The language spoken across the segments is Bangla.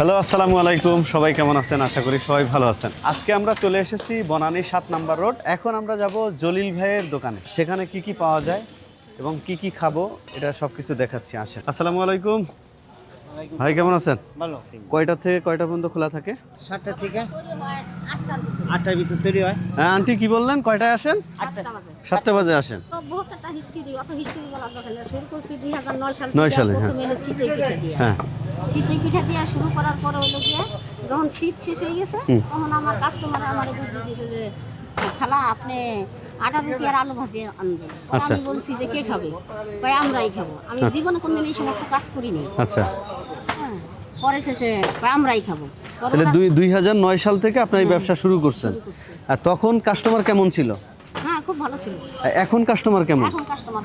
হ্যালো আসসালামু আলাইকুম। সবাই কেমন আছেন? আশা করি সবাই ভালো আছেন। আজকে আমরা চলে এসেছি বনানী সাত নাম্বার রোড। এখন আমরা যাব জলিল ভাইয়ের দোকানে। সেখানে কি কি পাওয়া যায় এবং কি কি খাব এটা সব কিছু দেখাচ্ছি আসেন। আসসালামু আলাইকুম। ভাই কেমন আছেন? ভালো। কয়টা থেকে কয়টা পর্যন্ত খোলা থাকে? সাতটা থেকে আটটার ভিতর তৈরি হয়। হ্যাঁ আন্টি কি বললেন? কয়টায় আসেন? আটটা বাজে। সাতটা বাজে আসেন। নয় সালে, হ্যাঁ। চিতই পিঠা দিয়ে হ্যাঁ শুরু করার পরে হলো গিয়ে যখন শীত শেষ হয়ে গেছে তখন আমার কাস্টমার আমার বুদ্ধি দিয়েছে যে খালা আপনি আটা রুটি আর আলু ভাজি আনবেন। আচ্ছা। আমি বলছি যে কে খাবে? ভাই আমরাই খাব। আমি জীবনে কোনদিন এই সমস্ত কাজ করিনি। আচ্ছা। হ্যাঁ পরে শেষে ভাই আমরাই খাব। তাহলে দুই দুই হাজার নয় সাল থেকে আপনার এই ব্যবসা শুরু করছেন। আর তখন কাস্টমার কেমন ছিল? হ্যাঁ খুব ভালো ছিল। এখন কাস্টমার কেমন? এখন কাস্টমার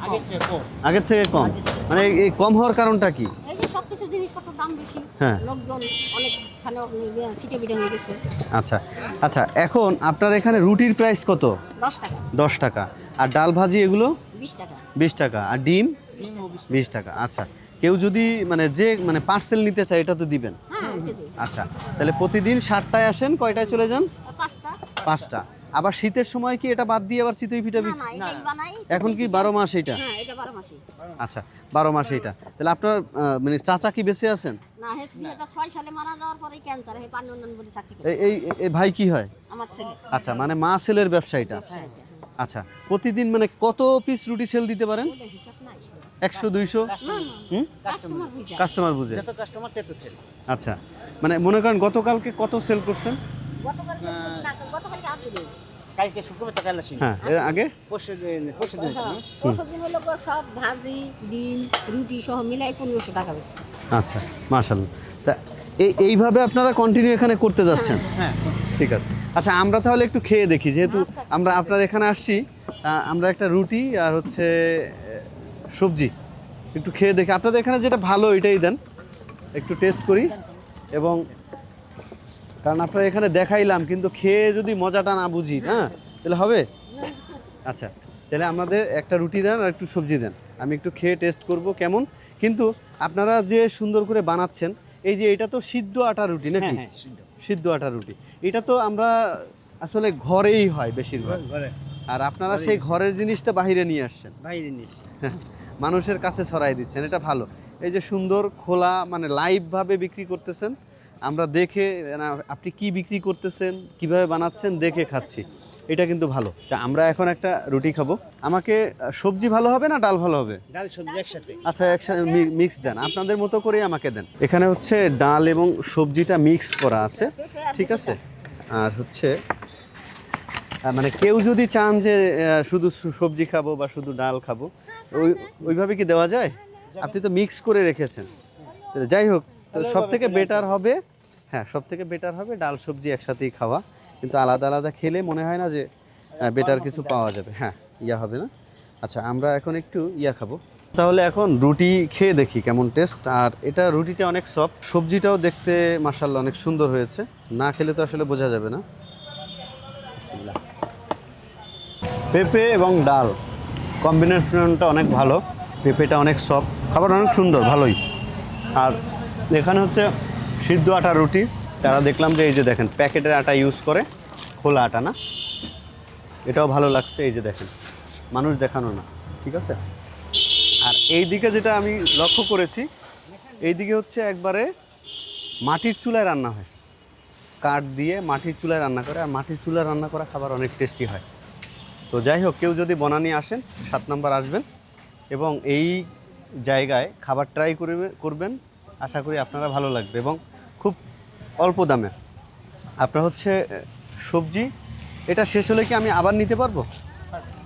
আগের থেকে কম। মানে এই কম হওয়ার কারণটা কি? যে জিনিসপত্রের দাম বেশি। হ্যাঁ। লোকজন অনেকখানে ছিটে পিটে হয়ে গেছে। আচ্ছা আচ্ছা এখন আপনার এখানে রুটির প্রাইস কত? দশ টাকা। দশ টাকা। আর ডাল ভাজি এগুলো? বিশ টাকা। বিশ টাকা। আর ডিম? বিশ টাকা। আচ্ছা কেউ যদি মানে যে মানে পার্সেল নিতে চায় এটা তো দিবেন? হ্যাঁ। আচ্ছা তাহলে প্রতিদিন সাতটায় আসেন কয়টায় চলে যান? পাঁচটা। পাঁচটা। আবার শীতের সময় কি এটা বাদ দিয়ে আবার চিতই পিঠা না না এটাই বানাই এখন কি বারো মাস এটা? হ্যাঁ এটা বারো মাসি আচ্ছা বারো মাস এটা। তাহলে আপনার মানে চাচা কি বেঁচে আছেন? না হে দুই হাজার ছয় সালে মারা যাওয়ার পরে ক্যান্সার হে পান্ডন বলে চাকরি এই ভাই কি হয়? আমার ছেলে। আচ্ছা মানে মা সেলের ব্যবসা এটা ব্যবসায়ীটা। আচ্ছা প্রতিদিন মানে কত পিস রুটি সেল দিতে পারেন? একশো দুইশো? কাস্টমার বুঝে। আচ্ছা মানে মনে করেন গতকালকে কত সেল করছেন? আসেনি কালকে শুক্রবার টাকা আসি হ্যাঁ এর আগে? পরশু দিন পরশু দিন আসি পরশু দিন হলো সব ভাজি ডিম রুটি সহ মিলাই পনেরোশো টাকা বেশি। আচ্ছা মাশাল্লাহ তা এই এইভাবে আপনারা কন্টিনিউ এখানে করতে যাচ্ছেন? হ্যাঁ ঠিক আছে। আচ্ছা আমরা তাহলে একটু খেয়ে দেখি যেহেতু আমরা আপনার এখানে আসছি আমরা একটা রুটি আর হচ্ছে সবজি একটু খেয়ে দেখি। আপনাদের এখানে যেটা ভালো এটাই দেন। একটু টেস্ট করি। এবং কারণ আপনার এখানে দেখাইলাম কিন্তু খেয়ে যদি মজাটা না বুঝি হ্যাঁ তাহলে হবে? আচ্ছা তাহলে আমাদের একটা রুটি দেন আর একটু সবজি দেন। আমি একটু খেয়ে টেস্ট করব কেমন। কিন্তু আপনারা যে সুন্দর করে বানাচ্ছেন এই যে এটা তো সিদ্ধ আটা রুটি হ্যাঁ নাকি? হ্যাঁ সিদ্ধ। সিদ্ধ আটা রুটি। এটা তো আমরা আসলে ঘরেই হয় বেশিরভাগ। ঘরে আর আপনারা সেই ঘরের জিনিসটা বাইরে নিয়ে আসছেন। বাইরে নিস মানুষের কাছে ছড়াই দিচ্ছেন এটা ভালো। এই যে সুন্দর খোলা মানে লাইভভাবে বিক্রি করতেছেন আমরা দেখে আপনি কি বিক্রি করতেছেন কীভাবে বানাচ্ছেন দেখে খাচ্ছি। এটা কিন্তু ভালো। তা আমরা এখন একটা রুটি খাব। আমাকে সবজি ভালো হবে না ডাল ভালো হবে? ডাল সবজি একসাথে। আচ্ছা একসাথে মিক্স দেন। আপনাদের মতো করেই আমাকে দেন। এখানে হচ্ছে ডাল এবং সবজিটা মিক্স করা আছে। ঠিক আছে? আর হচ্ছে মানে কেউ যদি চান যে শুধু সবজি খাব বা শুধু ডাল খাব ওই ওইভাবে কি দেওয়া যায়? আপনি তো মিক্স করে রেখেছেন। যাই হোক সব থেকে বেটার হবে হ্যাঁ সব থেকে বেটার হবে ডাল সবজি একসাথেই খাওয়া। কিন্তু আলাদা আলাদা খেলে মনে হয় না যে বেটার কিছু পাওয়া যাবে। হ্যাঁ ইয়া হবে না। আচ্ছা আমরা এখন একটু ইয়া খাব। তাহলে এখন রুটি খেয়ে দেখি কেমন টেস্ট আর এটা রুটিটা অনেক সফট সবজিটাও দেখতে মাসাল্লাহ অনেক সুন্দর হয়েছে। না খেলে তো আসলে বোঝা যাবে না। পেঁপে এবং ডাল কম্বিনেশনটা অনেক ভালো। পেঁপেটা অনেক সফট খাবার অনেক সুন্দর ভালোই। আর এখানে হচ্ছে সিদ্ধ আটা রুটি। তারা দেখলাম যে এই যে দেখেন, প্যাকেটের আটা ইউজ করে, খোলা আটা না? এটাও ভালো লাগছে, এই যে দেখেন, মানুষ দেখানো না, ঠিক আছে? আর এই দিকে যেটা আমি লক্ষ্য করেছি এই দিকে হচ্ছে একবারে মাটির চুলায় রান্না হয়। কাঠ দিয়ে মাটির চুলায় রান্না করে, আর মাটির চুলায় রান্না করা খাবার অনেক টেস্টি হয়। তো যাই হোক, কেউ যদি বনানি আসেন, সাত নাম্বার আসবেন, এবং এই জায়গায় খাবার ট্রাই করবে করবেন আশা করি আপনারা ভালো লাগবে এবং খুব অল্প দামে। আপনার হচ্ছে সবজি, এটা শেষ হলে কি আমি আবার নিতে পারব?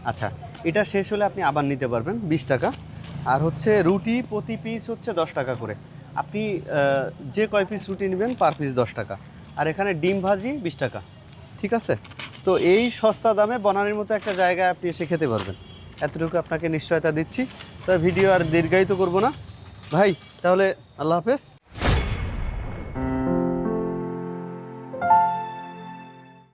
আচ্ছা এটা শেষ হলে আপনি আবার নিতে পারবেন, বিশ টাকা। আর হচ্ছে রুটি প্রতি পিস হচ্ছে দশ টাকা করে। আপনি যে কয় পিস রুটি নেবেন পার পিস দশ টাকা। আর এখানে ডিম ভাজি বিশ টাকা। ঠিক আছে? তো এই সস্তা দামে বনানির মতো একটা জায়গায় আপনি এসে খেতে পারবেন। এতটুকু আপনাকে নিশ্চয়তা দিচ্ছি। তো ভিডিও আর দীর্ঘায়িত করব না। ভাই তাহলে আল্লাহ হাফেজ।